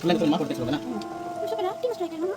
பிள்ளைங்க தெரியுமா கொடுத்து சொல்லுங்க Masuk ke dalam,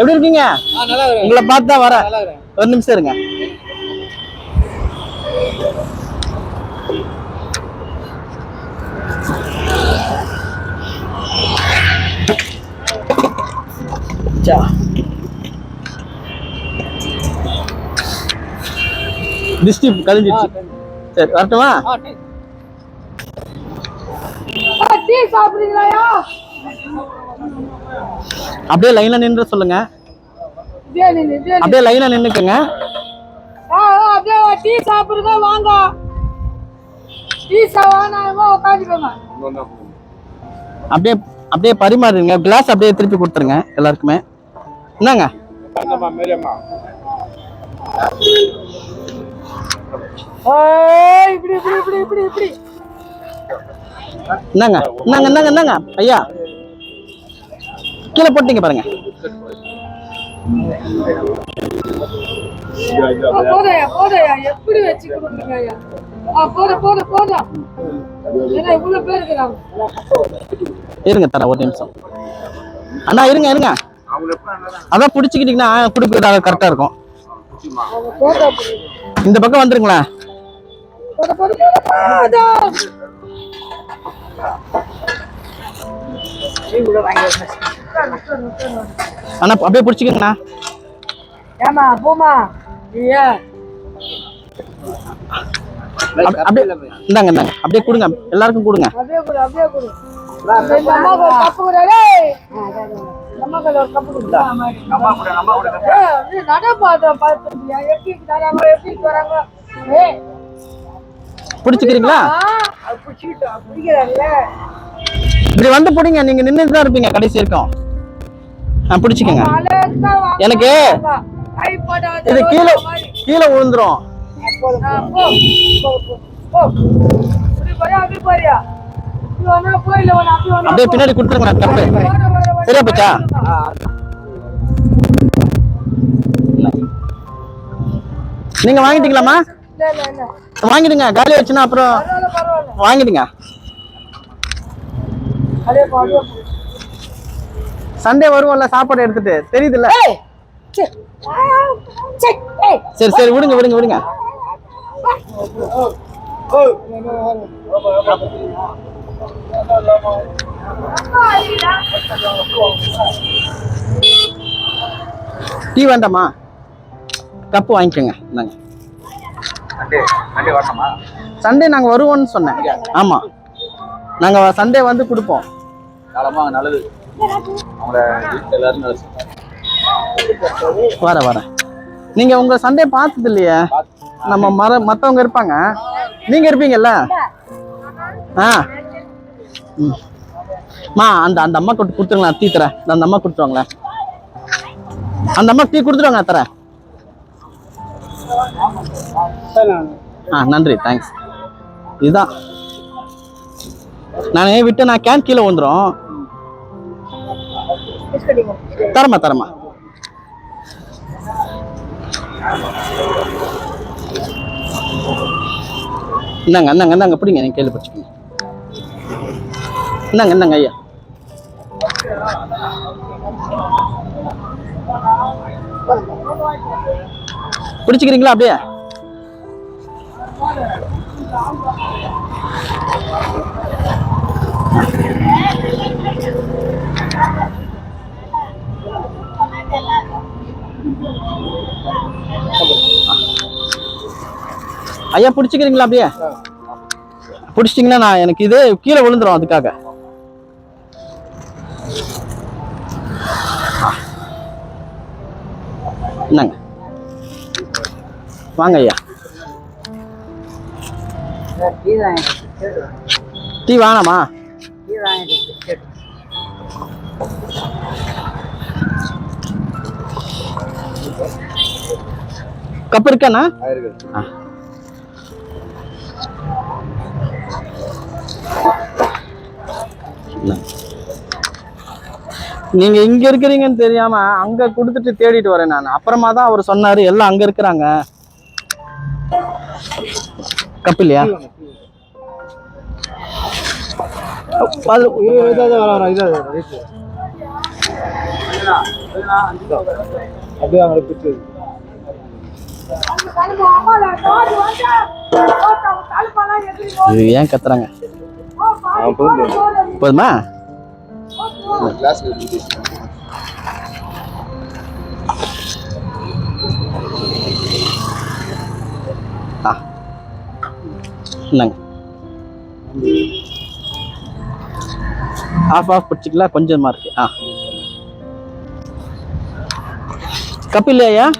எப்படி இருக்கீங்க? உங்களை பார்த்து தான் வரேன் ஒரு நிமிஷம் இருங்க. திருஷ்டி கழிஞ்சிச்சு சரி வரட்டுமா? டீ சாப்பிடுறீங்களா அப்படியே லைன்ல நின்று சொல்லுங்க. அப்படியே லைன்ல நின்னுக்கங்க. அப்படியே டீ சாப்பிடுங்க வாங்க. டீ சாப்பிடாம உட்காந்துக்கோங்க. அப்படியே அப்படியே பரிமாறுங்க கிளாஸ் அப்படியே திருப்பி கொடுத்துருங்க எல்லாருக்குமே. என்னங்க? ஏய், இப்படி இப்படி இப்படி இப்படி இப்படி. என்னங்க? என்னங்க என்னங்க என்னங்க? ஐயா. கீழே போட்டீங்க பாருங்க. இருங்க தர ஒரு நிமிஷம். அண்ணா இருங்க இருங்க. அதான் பிடிச்சிக்கிட்டீங்கன்னா கொடுக்குறது கரெக்டா இருக்கும். இந்த பக்கம் போதா அண்ணா அப்படியே பிடிச்சிக்கங்கண்ணா. ஏமா போமா ஐயா. அப்~ அப்படியே இந்தாங்க இந்தாங்க. அப்படியே கொடுங்க. எல்லாருக்கும் கொடுங்க. அப்படியே கொடு அப்படியே கொடு. இந்த அம்மாவுக்கு ஒரு கப்பு கொடு டேய். இந்த அம்மாவுக்கு ஒரு கப்பு கொடு. அம்மா கூட அம்மா கூட ஏய் நட பாத்த பாத்துட்டியா எப்படி தராங்க எப்படி வராங்க. ஏய் பிடிச்சிக்கிறீங்களா? இப்படி வந்து பிடிங்க நீங்க நின்றுட்டு தான் இருப்பீங்க கடைசி வரைக்கும். ஆ பிடிச்சிக்கங்க. எனக்கு இது கீழே கீழே விழுந்துரும். அப்படியே பின்னாடி கொடுத்துருங்க தப்பு. சரியா போச்சா? நீங்க இல்ல வாங்கிடுங்க காலி ஆச்சுன்னா அப்புறம் வாங்கிடுங்க. சண்டே வருவோம்ல சாப்பாடு எடுத்துட்டு. தெரியுதுல்ல? சரி சரி விடுங்க விடுங்க விடுங்க. டீ வேண்டாமா? கப்பு வாங்கிக்கோங்க நாங்கள் சண்டே நாங்க வருவோம்னு சொன்னேன். ஆமா. நாங்க சண்டே வந்து கொடுப்போம். நல்லது. வரேன் வரேன். நீங்க உங்க சண்டே பார்த்தது இல்லையா? நம்ம மர மத்தவங்க இருப்பாங்க. நீங்க இருப்பீங்கல்ல? ஆ. ம். அந்த அந்த அம்மா கொண்டு கொடுத்துருங்களா டீ தரேன். அந்த அம்மா கொடுத்துருவாங்களே. அந்த அம்மா டீ கொடுத்துருவாங்க தரேன். ஆ நன்றி தேங்க்ஸ் இதுதான். நானே விட்டு நான் கேன் கீழே வந்துடும் தரமா தரமா. இந்தாங்க இந்தாங்க இந்தாங்க பிடிங்க நீங்கள் கேள்வி படிச்சுக்கோங்க இந்தாங்க இந்தாங்க ஐயா. பிடிச்சிக்கிறீங்களா அப்படியே? ஐயா பிடிச்சிக்கிறீங்களா அப்படியே? பிடிச்சிட்டிங்கன்னா நான் எனக்கு இது கீழே விழுந்துரும் அதுக்காக. என்னங்க? வாங்க ஐயா. டீ வாங்கம்மா கப் இருக்காண்ணா? நீங்க இங்க இருக்கிறீங்கன்னு தெரியாம அங்க கொடுத்துட்டு தேடிட்டு வரேன் நான். அப்புறமா தான் அவர் சொன்னாரு எல்லாம் அங்க இருக்கிறாங்க. கப் இல்லையா அப்படியே அவங்களை பிடிச்சது இது ஏன் கத்துறாங்க? போதுமா? கிளாஸ் ஆ. இந்தாங்க. ஆஃப் ஆஃப் பிடிச்சிக்கலாம் கொஞ்சமா இருக்கு. ஆ. கப் இல்லையா?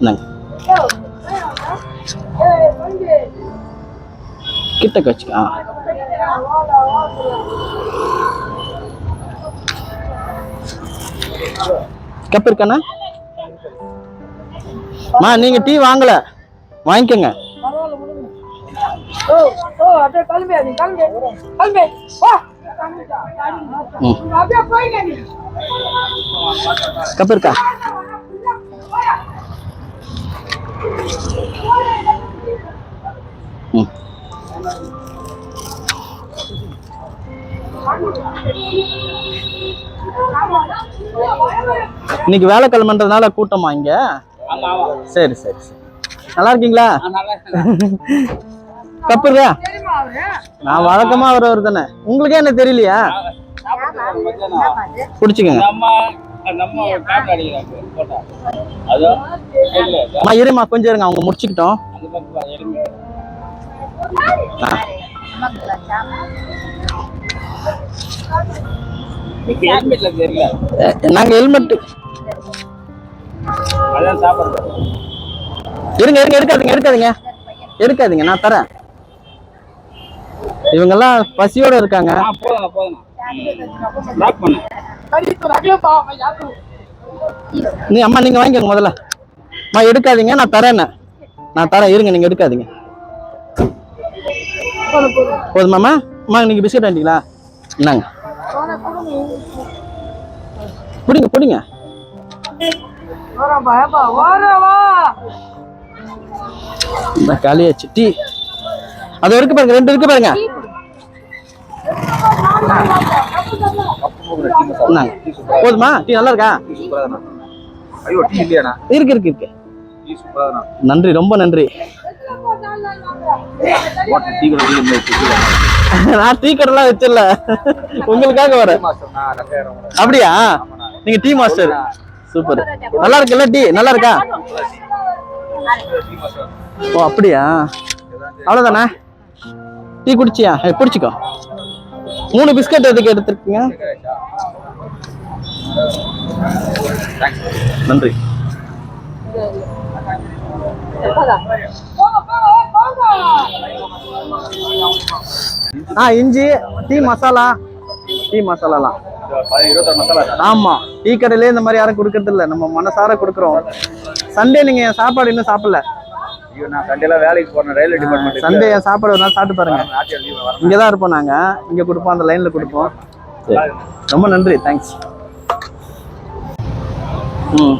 இந்தாங்க. கிட்டக்க வச்சுக்க ஆ. கப் இருக்காண்ணா மா நீங்க டீ வாங்கல. வாங்கிக்கோங்க. ஓ ஓ இன்னைக்கு வேலைக்கிழமைன்றதுனால கூட்டமா இங்க? சரி சரி சரி. நல்லா இருக்கீங்களா? தெரியுமா அவரு நான் வழக்கமா வரவர் தானே. உங்களுக்கே என்ன தெரியலையா? அம்மா இருமா கொஞ்சம் இருங்க. அவங்க முடிச்சுக்கிட்டோம். நாங்க ஹெல்மெட் இருங்க இருங்க எடுக்காதீங்க எடுக்காதீங்க. எடுக்காதீங்க நான் தரேன். இவங்கெல்லாம் பசியோட இருக்காங்க. நீ அம்மா நீங்க வாங்கிக்கோங்க முதல்ல. அம்மா எடுக்காதீங்க நான் தரேன் நான் தரேன் இருங்க நீங்க எடுக்காதீங்க. போதுமாம்மா அம்மா நீங்க பிஸ்கட் வாங்கிட்டீங்களா? இந்தாங்க. பிடிங்க பிடிங்க இந்த காலியாச்சு டீ அது இருக்கு பாருங்க ரெண்டு இருக்கு பாருங்க. போதுமா? டீ நல்லா இருக்கா? இருக்கு இருக்கு இருக்கு. நன்றி ரொம்ப நன்றி ஹோட்டல் டீ கூட டீ இல்லை நான் டீ கடைலாம் வச்சிடல. உங்களுக்காக ரெண்டாயிரம் அப்படியா? நீங்க டீ மாஸ்டர் சூப்பர் நல்லா இருக்குல்ல டீ நல்லா இருக்கா? ஓ அப்படியா? அவ்வளவுதானே? டீ குடிச்சியா? பிடிச்சிக்கோ மூணு பிஸ்கட் எதுக்கு எடுத்துருக்கீங்க? நன்றி. ஆ இஞ்சி டீ மசாலா. டீ மசாலாலாம்? ஆமா டீ கடையிலே இந்த மாதிரி யாரும் கொடுக்கறது இல்ல. நம்ம மனசார கொடுக்குறோம். சண்டே நீங்க என் சாப்பாடு இன்னும் சாப்பிடல? சண்டே என் சாப்பாடு ஒரு நாள் சாப்பிட்டு பாருங்க. இங்கே தான் இருப்போம் நாங்க. இங்க கொடுப்போம் அந்த லைன்ல கொடுப்போம். ரொம்ப நன்றி. தேங்க்ஸ் ம்.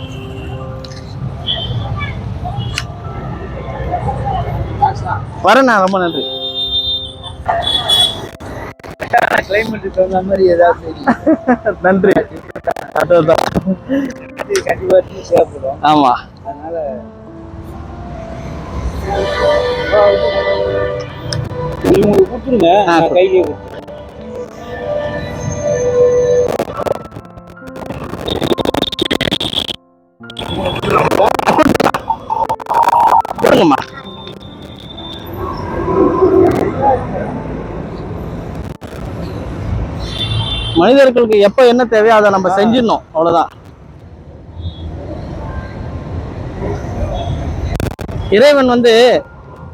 வரேண்ணா ரொம்ப நன்றி. கிளைமேட்டுக்கு தகுந்த மாதிரி ஏதாவது நன்றி. அதுதான் கண்டிப்பா டீ தேவைப்படும் ஆமா அதனால இது உங்களுக்கு கொடுத்துருங்க கையிலேயே கொடுத்துருங்க. கொடுங்கம்மா. மனிதர்களுக்கு எப்ப என்ன தேவையோ அதை நம்ம செஞ்சிடணும். அவ்வளவுதான். இறைவன் வந்து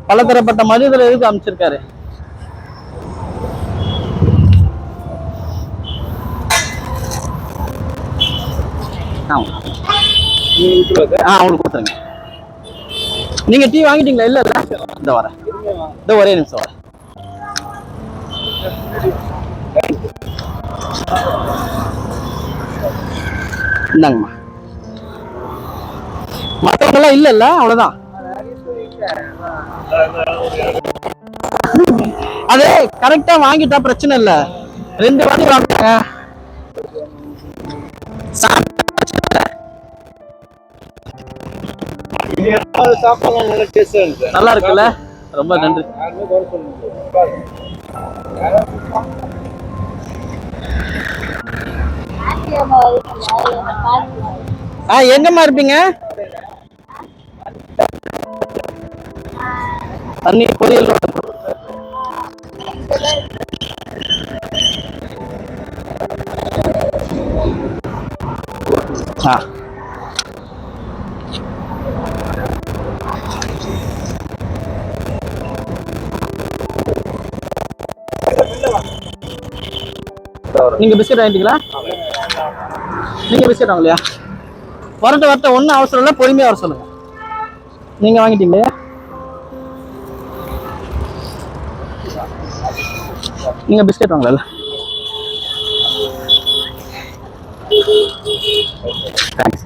பலதரப்பட்ட மனிதர்கள் எதுக்கு அமைச்சிருக்காரு ஆமா ஆ அவங்களுக்கு கொடுத்துருங்க. நீங்க டீ வாங்கிட்டீங்களா? இல்ல இல்ல. இந்த வரேன் இந்த ஒரே நிமிஷம் வரேன் இந்தாங்கம்மா. மற்றவங்கெல்லாம் எல்லாம் இல்ல அவ்வளவுதான். அது கரெக்டா வாங்கிட்டா பிரச்சனை இல்ல. ரெண்டு வாட்டி வாங்க நல்லா இருக்குல்ல? ரொம்ப நன்றி. ஆ எங்கம்மா இருப்பீங்க? தண்ணி பொரியல் ஆ. நீங்க பிஸ்கட் வாங்கிட்டீங்களா? நீங்க பிஸ்கட் வாங்கலையா? வரட்ட வரட்ட ஒன்றும் அவசரம் இல்லை. பொறுமையா வர சொல்லுங்க. நீங்க வாங்கிட்டீங்க நீங்க பிஸ்கட் வாங்கல தேங்க்ஸ்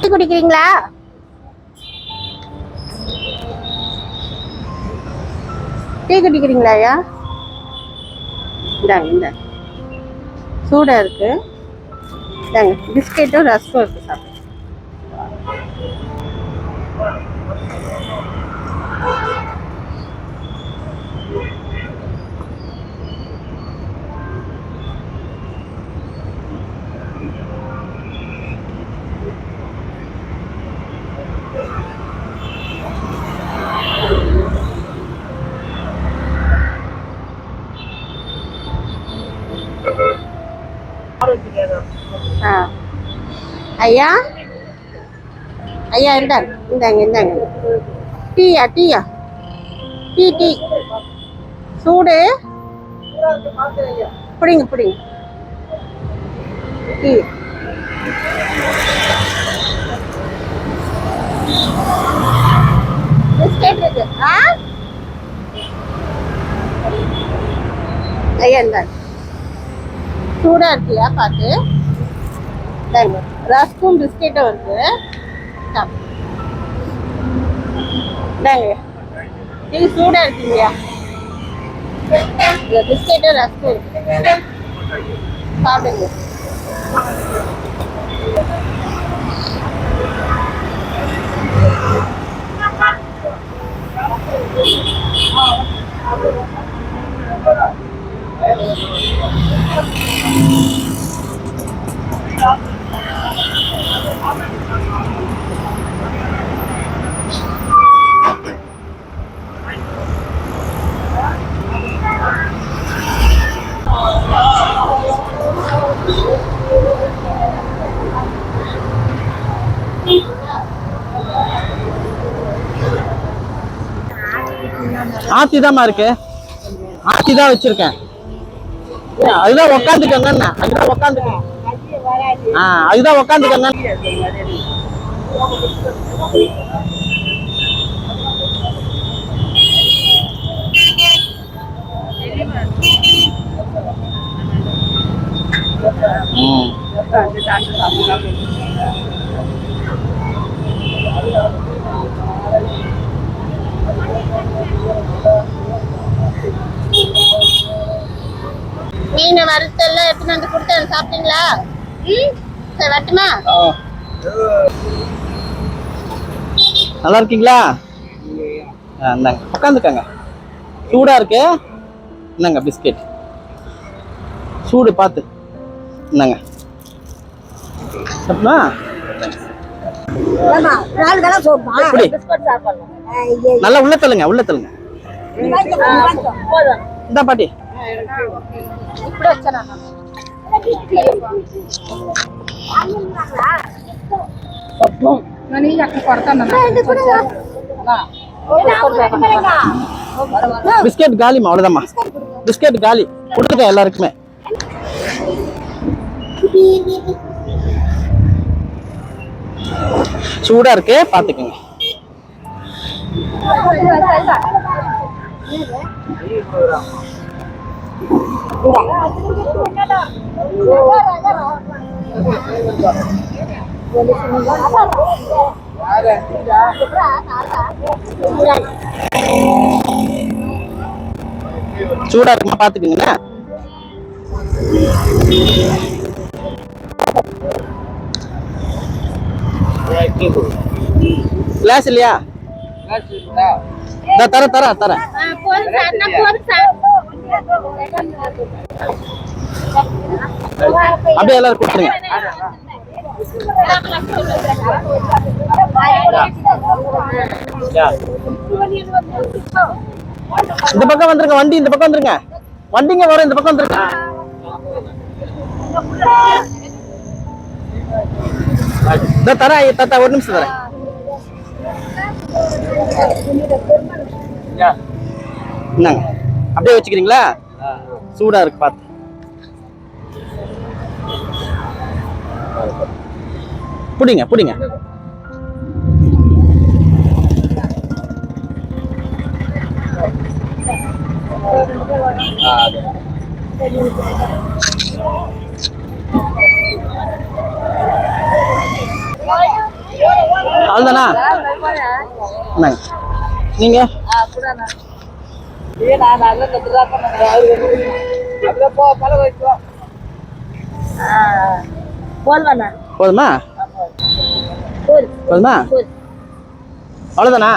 டீ குடிக்கிறீங்களா டீ குடிக்கிறீங்களா ஐயா? இந்தாங்க இந்த. சூடா இருக்கு. இந்தாங்க பிஸ்கெட்டும் ரஸ்க்கும் இருக்கு சாப்பிட்டு ஆ ஐயா ஐயா இந்தாங்க இந்தாங்க இந்தாங்க டீயா டீயா டீ டீ சூடு பிடிங்க பிடிங்க டீ பிஸ்கெட் இருக்கு ஆ ஐயா இருந்தாங்க சூடா இருக்கியா பார்த்து இந்தாங்க ரஸ்கும் பிஸ்கெட்டும் இருக்கு. சாப்பிடு. சூடா இருக்கீங்க. இந்த பிஸ்கெட்டும் ரஸ்கும் இருக்கு. சாப்பிடுங்க ஆ தான் இருக்கு. ஆர்த்தி தான் வச்சிருக்கேன் அதுதான் உக்காந்துக்கோங்க அதுதான் உக்காந்துக்கோங்க. ஆ அதுதான் உக்காந்துக்கங்க ம். மீன் வறுத்தெல்லாம் எடுத்துட்டு வந்து கொடுத்தேன் சாப்பிட்டீங்களா? ம்? சரி வரட்டுமா? நல்லா இருக்கீங்களா? ஆ, இந்தாங்க உட்காந்துக்கங்க. சூடா இருக்கு. இந்தாங்க பிஸ்கெட். சூடு பார்த்து. இந்தாங்க. சாப்பிடா நல்லா உள்ள தள்ளுங்க உள்ள தள்ளுங்க. பாட்டி. பிஸ்கெட் காலிமா அவ்வளோதாம்மா பிஸ்கெட் காலி. கொடுத்துருக்கேன் எல்லாருக்குமே. சூடா இருக்கு பாத்துக்கங்க. சூடா இருக்குமா பாத்துக்கோங்க கிளாஸ் இல்லையா? இந்த தர தர தர. அப்படியே எல்லாரும் கொடுத்துருங்க. இந்த பக்கம் வந்துருங்க வண்டி இந்த பக்கம் வந்துருங்க. வண்டிங்க வரும் இந்த பக்கம் வந்துருங்க. தரேன் தாத்தா ஒரு நிமிஷம் தரேன். என்னங்க? அப்படியே வச்சுக்கிறீங்களா? சூடாக இருக்கு பார்த்து பிடிங்க பிடிங்க. அவ்வளோதானா நீங்க? போதுமா போதுமா? போல் அவ்வளோதானா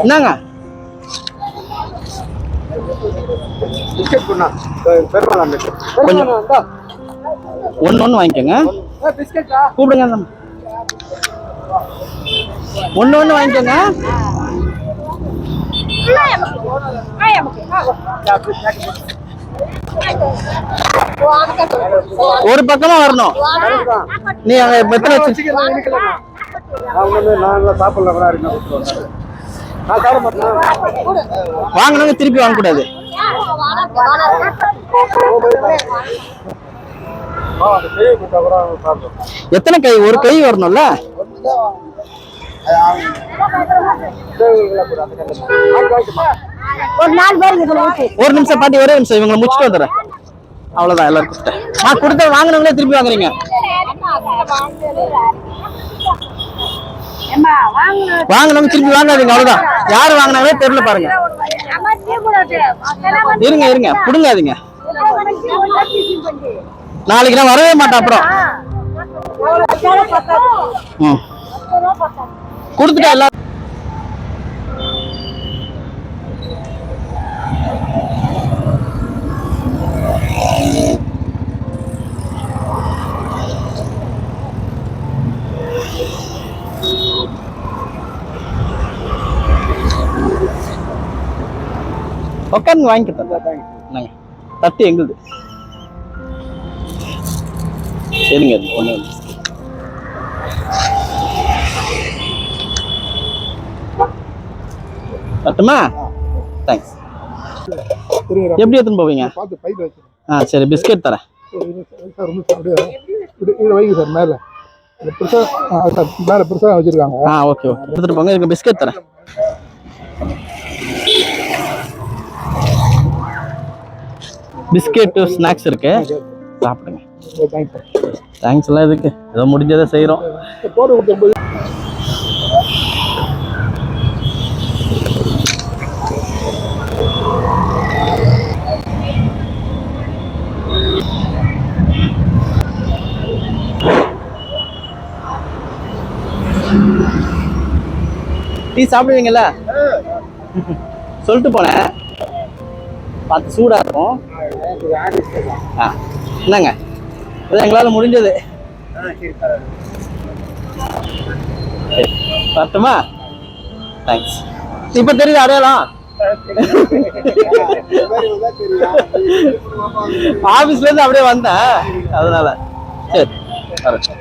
என்னங்க? பிஸ்கட் பண்ணா பெருமாள் அம்பேத்கர் கொஞ்சம் ஒன்று ஒன்று வாங்கிக்கோங்க. கூப்பிடுங்க. அந்த ஒன்று ஒன்று வாங்கிக்கோங்க. ஒரு பக்கமா வரணும். நீ அங்க எத்தனை சாப்பிடலாம் இருக்கோம் வாங்கினவங்க திருப்பி வாங்கக்கூடாது. எத்தனை கை? ஒரு கை வரணும்ல? ஒரு நிமிஷம் பாட்டி ஒரே நிமிஷம் இவங்களை முடிச்சுட்டு வந்துடுறேன். அவ்வளவுதான் எல்லாரும் கொடுத்தேன் நான் கொடுத்த வாங்கினவங்களே திருப்பி வாங்குறீங்க. வாங்கினவங்க திருப்பி வாங்காதீங்க அவ்வளவுதான். யாரு வாங்கினாங்களே தெரியல பாருங்க. இருங்க இருங்க புடுங்காதீங்க. நாளைக்கு நான் வரவே மாட்டேன் அப்புறம். ம். கொடுத்துட்டேன் எல்லாரும் உட்காந்து வாங்கிக்கிட்டேன் நாங்க தட்டு எங்களுது. சரிங்க ஒன்று பட்டுமா தேங்க்ஸ் எப்படி எடுத்துன்னு போவீங்க? ஆ சரி பிஸ்கெட் தரேன். மேலே மேலே பெருசாக வச்சுருக்காங்க ஆ ஓகே ஓகே. எடுத்துட்டு போங்க இதுக்கு பிஸ்கெட் தரேன். பிஸ்கெட்டு ஸ்நாக்ஸ் இருக்கு. சாப்பிடுங்க. தேங்க்ஸ் எல்லாம் இதுக்கு. ஏதோ முடிஞ்சதை செய்கிறோம் டீ சாப்பிடுவீங்கல்ல? சொல்லிட்டு போனேன். பார்த்து சூடாக இருக்கும். ஆ என்னங்க? இது எங்களால் முடிஞ்சது. சரி, வரட்டுமா? தேங்க்ஸ் இப்போ தெரியுது அடையாளம்? ஆஃபீஸ்லேருந்து அப்படியே வந்தேன். அதனால. சரி வரேன்.